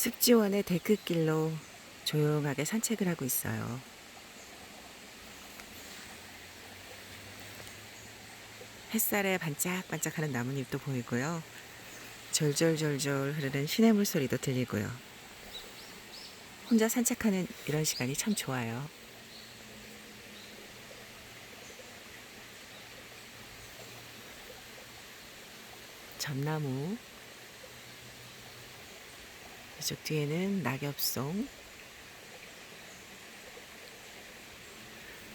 습지원의 데크길로 조용하게 산책을 하고 있어요. 햇살에 반짝반짝하는 나뭇잎도 보이고요. 졸졸졸졸 흐르는 시냇물 소리도 들리고요. 혼자 산책하는 이런 시간이 참 좋아요. 전나무 이쪽 뒤에는 낙엽송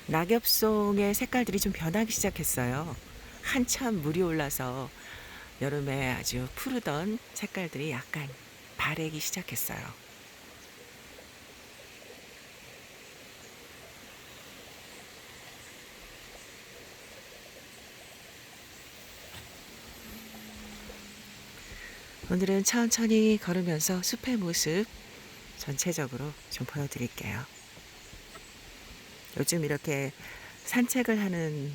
낙엽송의 색깔들이 좀 변하기 시작했어요. 한참 물이 올라서 여름에 아주 푸르던 색깔들이 약간 바래기 시작했어요. 오늘은 천천히 걸으면서 숲의 모습 전체적으로 좀 보여드릴게요. 요즘 이렇게 산책을 하는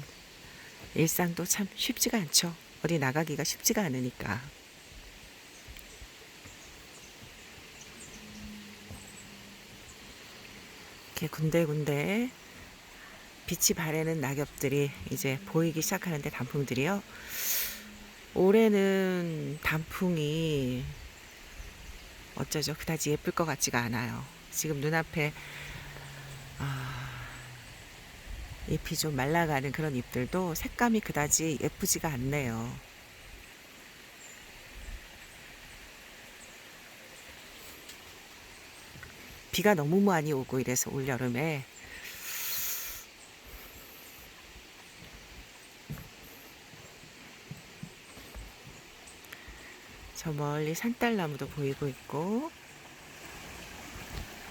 일상도 참 쉽지가 않죠. 어디 나가기가 쉽지가 않으니까. 이렇게 군데군데 빛이 바래는 낙엽들이 이제 보이기 시작하는데 단풍들이요. 올해는 단풍이 어쩌죠? 그다지 예쁠 것 같지가 않아요. 지금 눈앞에 아, 잎이 좀 말라가는 그런 잎들도 색감이 그다지 예쁘지가 않네요. 비가 너무 많이 오고 이래서 올 여름에 저 멀리 산딸나무도 보이고 있고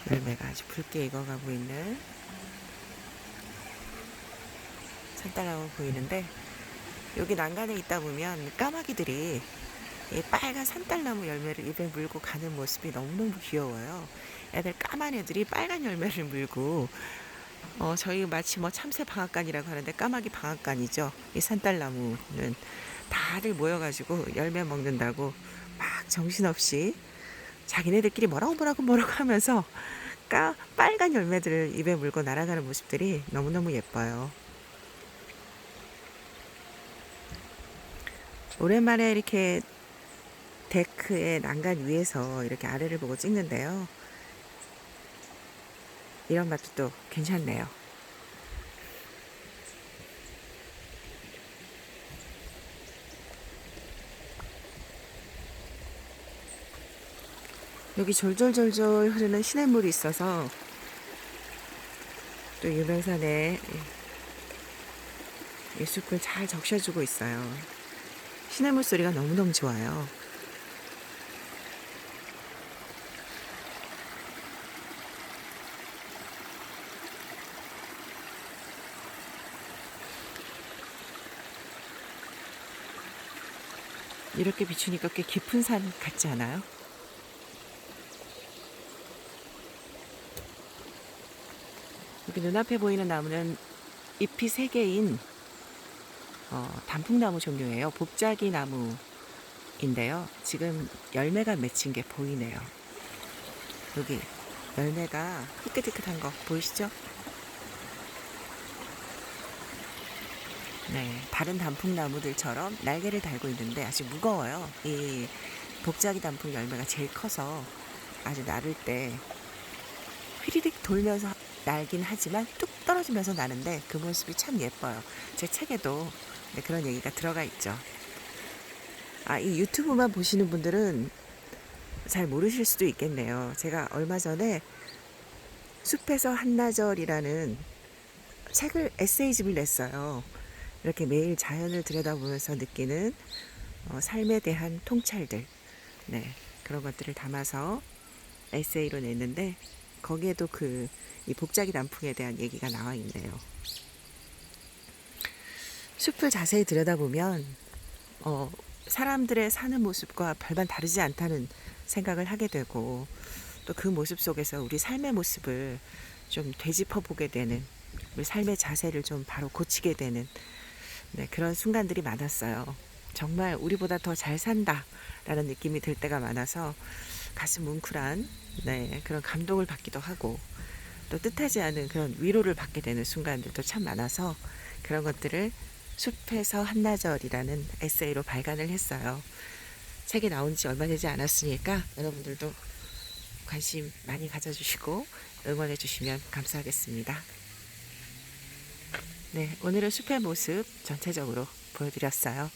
열매가 아주 붉게 익어가고 있는 산딸나무 보이는데 여기 난간에 있다 보면 까마귀들이 이 빨간 산딸나무 열매를 입에 물고 가는 모습이 너무너무 귀여워요. 애들 까만 애들이 빨간 열매를 물고 어, 저희 마치 뭐 참새 방앗간이라고 하는데 까마귀 방앗간이죠. 이 산딸나무는 다들 모여가지고 열매 먹는다고 막 정신없이 자기네들끼리 뭐라고 뭐라고 뭐라고 하면서 까, 빨간 열매들을 입에 물고 날아가는 모습들이 너무너무 예뻐요. 오랜만에 이렇게 데크의 난간 위에서 이렇게 아래를 보고 찍는데요. 이런 맛도 또 괜찮네요. 여기 졸졸졸졸 흐르는 시냇물이 있어서 또 유명산에 이 숲을 잘 적셔주고 있어요. 시냇물 소리가 너무너무 좋아요. 이렇게 비추니까 꽤 깊은 산 같지 않아요? 눈앞에 보이는 나무는 잎이 세 개인 어, 단풍나무 종류예요. 복자기 나무인데요. 지금 열매가 맺힌 게 보이네요. 여기 열매가 희끗희끗한 거 보이시죠? 네, 다른 단풍나무들처럼 날개를 달고 있는데 아주 무거워요. 이 복자기 단풍 열매가 제일 커서 아주 나를 때 휘리릭 돌면서 날긴 하지만 뚝 떨어지면서 나는데 그 모습이 참 예뻐요. 제 책에도 네, 그런 얘기가 들어가 있죠. 아, 이 유튜브만 보시는 분들은 잘 모르실 수도 있겠네요. 제가 얼마 전에 숲에서 한나절이라는 책을 에세이집을 냈어요. 이렇게 매일 자연을 들여다보면서 느끼는 어, 삶에 대한 통찰들, 네 그런 것들을 담아서 에세이로 냈는데 거기에도 그 이 복자기 단풍에 대한 얘기가 나와 있네요. 숲을 자세히 들여다보면 어, 사람들의 사는 모습과 별반 다르지 않다는 생각을 하게 되고 또 그 모습 속에서 우리 삶의 모습을 좀 되짚어 보게 되는 우리 삶의 자세를 좀 바로 고치게 되는 네, 그런 순간들이 많았어요. 정말 우리보다 더 잘 산다라는 느낌이 들 때가 많아서 가슴 뭉클한 네, 그런 감동을 받기도 하고 또 뜻하지 않은 그런 위로를 받게 되는 순간들도 참 많아서 그런 것들을 숲에서 한나절이라는 에세이로 발간을 했어요. 책이 나온 지 얼마 되지 않았으니까 여러분들도 관심 많이 가져주시고 응원해 주시면 감사하겠습니다. 네, 오늘은 숲의 모습 전체적으로 보여드렸어요.